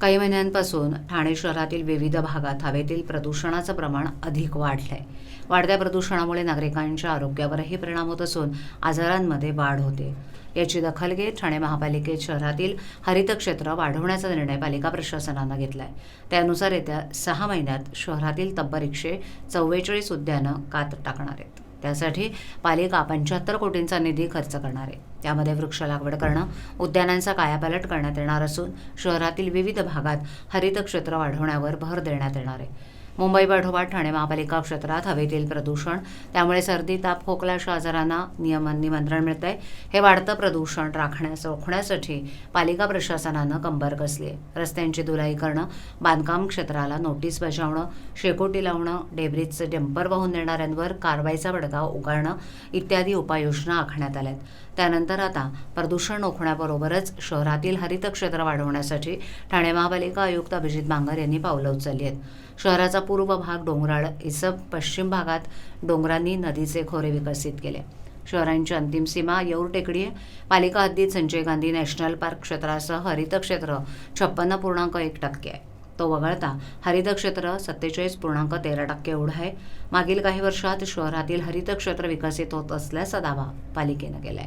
काही महिन्यांपासून ठाणे शहरातील विविध भागात हवेतील प्रदूषणाचं प्रमाण अधिक वाढलंय. वाढत्या प्रदूषणामुळे नागरिकांच्या आरोग्यावरही परिणाम होत असून आजारांमध्ये वाढ होते. याची दखल घेत ठाणे महापालिकेत शहरातील हरित क्षेत्र वाढवण्याचा निर्णय पालिका प्रशासनानं घेतलाय. त्यानुसार येत्या सहा महिन्यात शहरातील तब्बल एकशे चव्वेचाळीस उद्यानं कात टाकणार आहेत. त्यासाठी पालिका पंच्याहत्तर कोटींचा निधी खर्च करणार आहे. त्यामध्ये वृक्ष लागवड करणं उद्यानांचा कायापालट करण्यात येणार असून शहरातील विविध भागात हरित क्षेत्र वाढवण्यावर भर देण्यात येणार आहे. मुंबई पाठोपाठ ठाणे महापालिका क्षेत्रात हवेतील प्रदूषण त्यामुळे सर्दी ताप खोकला अशा आजारांना नियमन निमंत्रण मिळत आहे हे वाढतं प्रदूषण राखण्यास रोखण्यासाठी पालिका प्रशासनानं कंबर कसली आहे रस्त्यांची धुलाई करणं बांधकाम क्षेत्राला नोटीस बजावणं शेकोटी लावणं डेब्रिजचे डंपर वाहून नेणाऱ्यांवर कारवाईचा बडगा उगारणं इत्यादी उपाययोजना आखण्यात आल्यात. त्यानंतर आता प्रदूषण रोखण्याबरोबरच शहरातील हरित क्षेत्र वाढवण्यासाठी ठाणे महापालिका आयुक्त अभिजित बांगर यांनी पावलं उचलली आहेत. शहराचा पूर्व भाग डोंगराळ इसब पश्चिम भागात डोंगरांनी नदीचे खोरे विकसित केले. शहरांची अंतिम सीमा येऊर टेकडी आहे. पालिका हद्दीत संजय गांधी नॅशनल पार्क क्षेत्रासह हरित क्षेत्र छप्पन्न पूर्णांक एक टक्के आहे. तो वगळता हरित क्षेत्र सत्तेचाळीस पूर्णांक तेरा टक्के एवढं आहे. मागील काही वर्षात शहरातील हरित क्षेत्र विकसित होत असल्याचा दावा पालिकेनं केला आहे